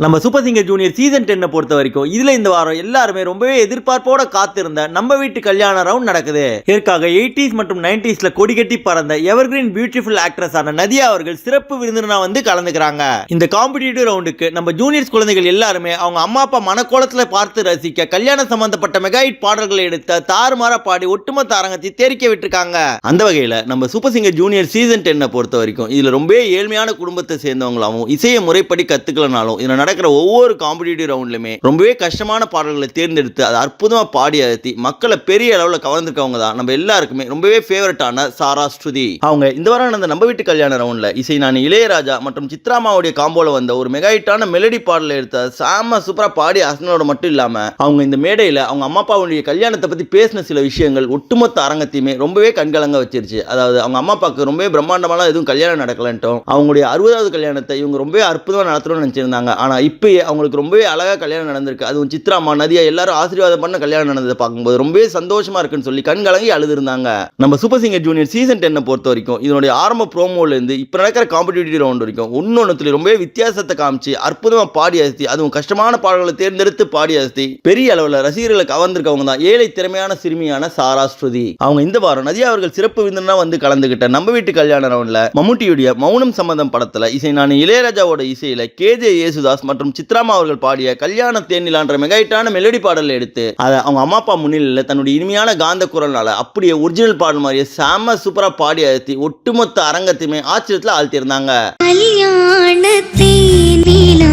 நம்ம super singer junior season டென்னை பொறுத்த வரைக்கும் இதில் இந்த வாரம் எல்லாருமே ரொம்பவே எதிர்பார்ப்போட காத்திருந்த நம்ம வீட்டு கல்யாண ரவுண்ட் நடக்குது. இதற்காக எயிட்டிஸ் மற்றும் நைன்டிஸ்ல கொடி கட்டி பறந்த எவர்கிரீன் பியூட்டிஃபுல் ஆக்ட்ரஸ் ஆன நதியா அவர்கள் சிறப்பு விருந்தினா வந்து கலந்துக்கிறாங்க. இந்த காம்படிட்டிவ் ரவுண்டுக்கு நம்ம ஜூனியர்ஸ் குழந்தைகள் எல்லாருமே அவங்க அம்மா அப்பா மனக்கோலத்தில் பார்த்து ரசிக்க கல்யாணம் சம்பந்தப்பட்ட மெகாஹிட் பாடல்களை எடுத்த தாறுமாற பாடி ஒட்டுமொத்த அரங்கத்தை தேரிக்க விட்டுருக்காங்க. அந்த வகையில் நம்ம சூப்பர் சிங்கர் ஜூனியர் சீசன் டென்னை பொறுத்த வரைக்கும் இதில் ரொம்ப ஏழ்மையான குடும்பத்தை சேர்ந்தவங்களாவும் இசையை முறைப்படி கத்துக்கலனாலும் இதனால் நடக்கிற ஒவ்வொரு காம்படிட்டிவ் ரவுண்ட்லையுமே ரொம்பவே கஷ்டமான பாடல்களை தேர்ந்தெடுத்து அதை அற்புதமாக பாடி அழுத்தி மக்களை பெரிய அளவில் கவர்ந்துருக்கவங்க தான். நம்ம எல்லாருக்குமே ரொம்பவே ஃபேவரட்டான சாரா ஸ்ருதி. அவங்க இந்த வாரம் நடந்த நம்ம வீட்டு கல்யாண ரவுண்டில் இசை நான் இளையராஜா மற்றும் சித்ராமாவுடைய காம்போல வந்த ஒரு மெகாயிட்டான மெலடி பாடலை எடுத்த சாம சூப்பராக பாடி அசனோட மட்டும் இல்லாமல் அவங்க இந்த மேடையில் அவங்க அம்மா அப்பாவுடைய கல்யாணத்தை பற்றி பேசின சில விஷயங்கள் ஒட்டுமொத்த அரங்கத்தையுமே ரொம்பவே கண்கலங்க வச்சிருச்சு. அதாவது அவங்க அம்மா அப்பாவுக்கு ரொம்பவே பிரம்மாண்டமாலாம் எதுவும் கல்யாணம் நடக்கலன்ட்டும் அவங்களுடைய அறுபதாவது கல்யாணத்தை இவங்க ரொம்பவே அற்புதமாக நடத்தணும்னு நினச்சிருந்தாங்க. ஆனால் இப்போயே அவங்களுக்கு ரொம்பவே அழகாக கல்யாணம் நடந்திருக்கு. அதுவும் சித்ராமா நதியா எல்லாரும் ஆசீர்வாதம் பண்ண கல்யாணம் நடந்ததை பார்க்கும்போது ரொம்பவே சந்தோஷமா இருக்குன்னு சொல்லி கண் கலங்கி அழுதுருந்தாங்க. நம்ம சூப்பர் சிங்கர் ஜூனியர் சீசன் டென்னை பொறுத்த வரைக்கும் இதனுடைய ஆரம்ப ப்ரோமோல இருந்து இப்போ நடக்கிற காம்படிட்டிவ் ரவுண்ட் வரைக்கும் ஒன்னொன்னுத்துல ரொம்பவே வித்தியாசத்தை காமிச்சு அற்புதமா பாடி அசத்தி அதுவும் கஷ்டமான பாடல்களை தேர்ந்தெடுத்து பாடி அசத்தி பெரிய அளவில் ரசிகர்களை கவர்ந்திருக்கவங்க தான் ஏழை திறமையான சிறுமியான சாரா ஸ்ருதி. அவங்க இந்த வாரம் நதியா அவர்கள் சிறப்பு விருந்தினா வந்து கலந்துகிட்ட நம்ம வீட்டு கல்யாண ரவுண்டில் மம்முட்டியுடைய மௌனம் சம்பந்தம் படத்துல இசை நான் இளையராஜாவோட இசையில கேஜே யேசுதாஸ் மற்றும் சித்ராமா அவர்கள் பாடிய கல்யாண தேனிலான்ற மெகாயிட்டான மெலடி பாடலை எடுத்து அதை அவங்க அம்மா அப்பா முன்னிலையில் தன்னுடைய இனிமையான காந்த குரல்னால அப்படியே ஒரிஜினல் பாடல் மாதிரியே செம சூப்பரா பாடி அழுத்தி ஒட்டுமொத்த அரங்கத்தையுமே ஆச்சரியத்தில் ஆழ்த்தியிருந்தாங்க. கல்யாண தேனிலா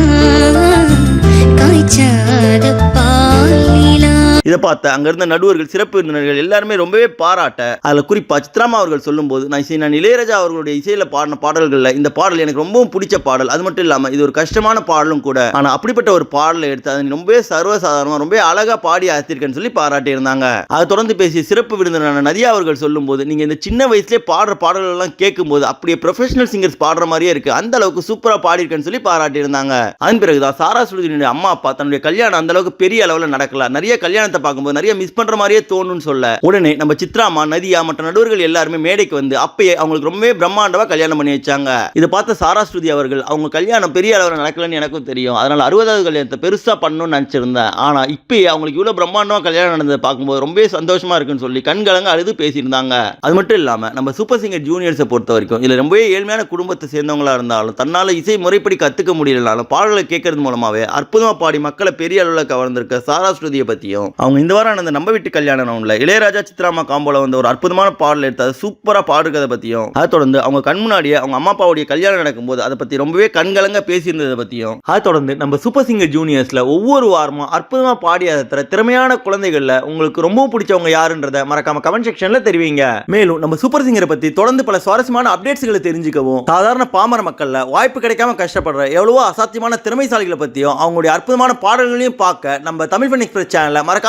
காய்ச்சல் இதை பார்த்த அங்கே இருந்த நடுவர்கள் சிறப்பு விருந்தினர்கள் எல்லாருமே ரொம்பவே பாராட்ட அதில் குறிப்பாக சித்ராமா அவர்கள் சொல்லும்போது நான் இசை நான் இளையராஜா அவர்களுடைய இசையில் பாடின பாடல்களில் இந்த பாடல் எனக்கு ரொம்பவும் பிடிச்ச பாடல். அது மட்டும் இல்லாமல் இது ஒரு கஷ்டமான பாடலும் கூட. ஆனால் அப்படிப்பட்ட ஒரு பாடலை எடுத்து அதை ரொம்பவே சர்வசாதாரணமாக ரொம்ப அழகாக பாடி ஆத்திருக்கேன்னு சொல்லி பாராட்டியிருந்தாங்க. அதை தொடர்ந்து பேசிய சிறப்பு விருந்தினரான நதியா அவர்கள் சொல்லும்போது நீங்கள் இந்த சின்ன வயசுலேயே பாடுற பாடல்கள்லாம் கேட்கும்போது அப்படியே ப்ரொஃபஷனல் சிங்கர்ஸ் பாடுற மாதிரியே இருக்கு. அந்த அளவுக்கு சூப்பராக பாடியிருக்கேன்னு சொல்லி பாராட்டி இருந்தாங்க அதன் பிறகுதான் சாரா சுருதினுடைய அம்மா அப்பா தன்னுடைய கல்யாணம் அந்த அளவுக்கு பெரிய அளவில் நடக்கல. நிறைய கல்யாணத்தை பார்க்கும்போது நிறைய மிஸ் பண்ற மாதிரியே தோணும்னு சொல்ல. உடனே நம்ம சித்ராமா நதியா மற்ற நடுவர்கள் எல்லாருமே மேடைக்கு வந்து அப்பயே அவங்களுக்கு ரொம்பவே பிரம்மாண்டமா கல்யாணம் பண்ணி வச்சாங்க. இதை பார்த்த சாராஸ்ருதி அவர்கள் அவங்க கல்யாணம் பெரிய அளவில் நடக்கலன்னு எனக்கும் தெரியும். அதனால அறுபதாவது கல்யாணத்தை பெருசா பண்ணணும்னு நினைச்சிருந்தேன். ஆனா இப்பயே அவங்களுக்கு இவ்வளவு பிரம்மாண்டமா கல்யாணம் நடந்ததை பார்க்கும்போது ரொம்பவே சந்தோஷமா இருக்குன்னு சொல்லி கண்கலங்க அழுது பேசியிருந்தாங்க. அது மட்டும் இல்லாம நம்ம சூப்பர் சிங்கர் ஜூனியர்ஸை பொறுத்த வரைக்கும் இதுல ரொம்பவே ஏழ்மையான குடும்பத்தை சேர்ந்தவங்களா இருந்தாலும் தன்னால இசை முறைப்படி கத்துக்க முடியலனாலும் பாடல்களை கேட்கறது மூலமாவே அற்புதமா பாடி மக்களை பெரிய அளவில் கவர்ந்திருக்க சாராஸ்ருதியை பற்றியும் பத்தியும் அவங்க இந்த வாரம் நடந்த நம்ம வீட்டு கல்யாண ரவுண்ட்ல இளையராஜா சித்ராமா காம்போல வந்து ஒரு அற்புதமான பாடல் எடுத்து அதை பாடுறதை பற்றியும் அதை தொடர்ந்து அவங்க கண் முன்னாடியே அவங்க அம்மா அப்பாவுடைய கல்யாணம் நடக்கும்போது அதை பற்றி ரொம்பவே கண்கலங்க பேசியிருந்ததை பற்றியும் அதை தொடர்ந்து நம்ம சூப்பர் சிங்கர் ஜூனியர்ஸில் ஒவ்வொரு வாரமும் அற்புதமாக பாடி அதை திறமையான குழந்தைகளில் உங்களுக்கு ரொம்பவும் பிடிச்சவங்க யாருன்றத மறக்காம கமெண்ட் செக்ஷனில் தெரிவிங்க. மேலும் நம்ம சூப்பர் சிங்கரை பற்றி தொடர்ந்து பல சுவாரஸ்யமான அப்டேட்ஸ்களை தெரிஞ்சுக்கவும் சாதாரண பாமர மக்களில் வாய்ப்பு கிடைக்காம கஷ்டப்படுற எவ்வளவோ அசாத்தியமான திறமைசாலிகளை பற்றியும் அவங்களுடைய அற்புதமான பாடல்களையும் பார்க்க நம்ம தமிழ் ஃபன் எக்ஸ்பிரஸ் மறக்க